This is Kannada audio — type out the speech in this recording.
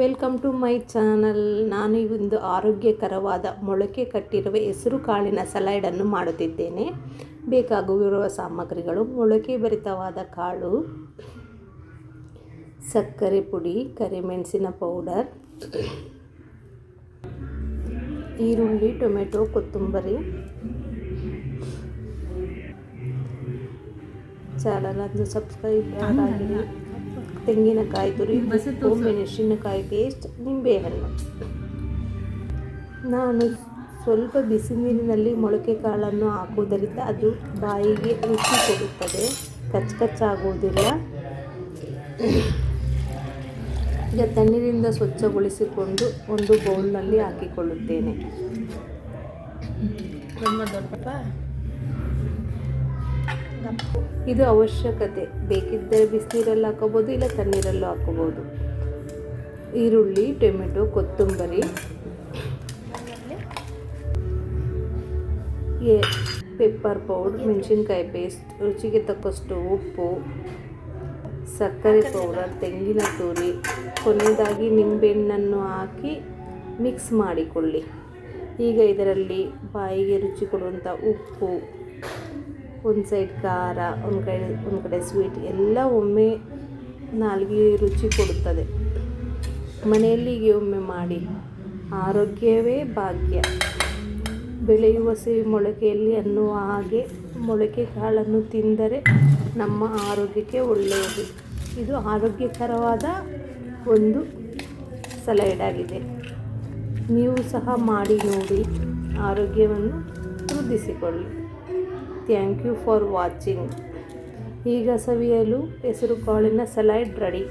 Welcome to my channel. ನಾನು ಒಂದು ಆರೋಗ್ಯಕರವಾದ ಮೊಳಕೆ ಕಟ್ಟಿರುವ ಹೆಸರು ಕಾಳಿನ ಸಲಾಡನ್ನು ಮಾಡುತ್ತಿದ್ದೇನೆ. ಬೇಕಾಗುವಿರುವ ಸಾಮಗ್ರಿಗಳು ಮೊಳಕೆ ಭರಿತವಾದ ಕಾಳು ಸಕ್ಕರೆ ಪುಡಿ ಕರಿಮೆಣಸಿನ ಪೌಡರ್ ಈರುಳ್ಳಿ ಟೊಮೆಟೊ ಕೊತ್ತಂಬರಿ ಚಾನಲನ್ನು ಸಬ್ಸ್ಕ್ರೈಬ್ ಆಗಿರಿ ತೆಂಗಿನಕಾಯಿ ತುರಿ ಮೆಣಸಿನಕಾಯಿ ಪೇಸ್ಟ್ ನಿಂಬೆಹಣ್ಣು ನಾನು ಸ್ವಲ್ಪ ಬಿಸಿ ನೀರಿನಲ್ಲಿ ಮೊಳಕೆ ಕಾಳನ್ನು ಹಾಕುವುದರಿಂದ ಅದು ಬಾಯಿಗೆ ರುಚಿ ಕೊಡುತ್ತದೆ. ಕಚ್ಚಕಚ್ಚಾಗುವುದಿಲ್ಲ ಈಗ ತಣ್ಣೀರಿಂದ ಸ್ವಚ್ಛಗೊಳಿಸಿಕೊಂಡು ಒಂದು ಬೌಲ್ನಲ್ಲಿ ಹಾಕಿಕೊಳ್ಳುತ್ತೇನೆ. ಇದು ಅವಶ್ಯಕತೆ. ಬೇಕಿದ್ದರೆ ಬಿಸಿನೀರಲ್ಲಿ ಹಾಕೋಬೋದು ಇಲ್ಲ ತಣ್ಣೀರಲ್ಲೂ ಹಾಕೋಬೋದು ಈರುಳ್ಳಿ, ಟೊಮೆಟೊ, ಕೊತ್ತಂಬರಿ. ಎ, ಪೆಪ್ಪರ್ ಪೌಡ್ರ್, ಮೆಣಸಿನ್ಕಾಯಿ ಪೇಸ್ಟ್, ರುಚಿಗೆ ತಕ್ಕಷ್ಟು ಉಪ್ಪು, ಸಕ್ಕರೆ ಪೌಡರ್, ತೆಂಗಿನ ತುರಿ. ಕೊನೆಯದಾಗಿ ನಿಂಬೆಹಣ್ಣನ್ನು ಹಾಕಿ ಮಿಕ್ಸ್ ಮಾಡಿಕೊಳ್ಳಿ. ಈಗ ಇದರಲ್ಲಿ ಬಾಯಿಗೆ ರುಚಿ ಕೊಡುವಂಥ ಉಪ್ಪು ಒಂದು ಸೈಡ್ ಖಾರ ಒಂದು ಕಡೆ ಒಂದು ಕಡೆ ಸ್ವೀಟ್ ಎಲ್ಲ ಒಮ್ಮೆ ನಾಲ್ಗೆ ರುಚಿ ಕೊಡುತ್ತದೆ. ಮನೆಯಲ್ಲಿ ಒಮ್ಮೆ ಮಾಡಿ. ಆರೋಗ್ಯವೇ ಭಾಗ್ಯ. ಬೆಳೆಯುವ ಸಿಹಿ ಮೊಳಕೆಯಲ್ಲಿ ಅನ್ನುವ ಹಾಗೆ ಮೊಳಕೆ ಕಾಳನ್ನು ತಿಂದರೆ ನಮ್ಮ ಆರೋಗ್ಯಕ್ಕೆ ಒಳ್ಳೆಯದು. ಇದು ಆರೋಗ್ಯಕರವಾದ ಒಂದು ಸಲಾಡ್ ಆಗಿದೆ. ನೀವು ಸಹ ಮಾಡಿ ನೋಡಿ. ಆರೋಗ್ಯವನ್ನು ವೃದ್ಧಿಸಿಕೊಳ್ಳಿ. ಥ್ಯಾಂಕ್ ಯು ಫಾರ್ ವಾಚಿಂಗ್ ಈಗ ಸವಿಯಲು ಹೆಸರು ಕಾಳಿನ ಸಲಾಡ್ ರೆಡಿ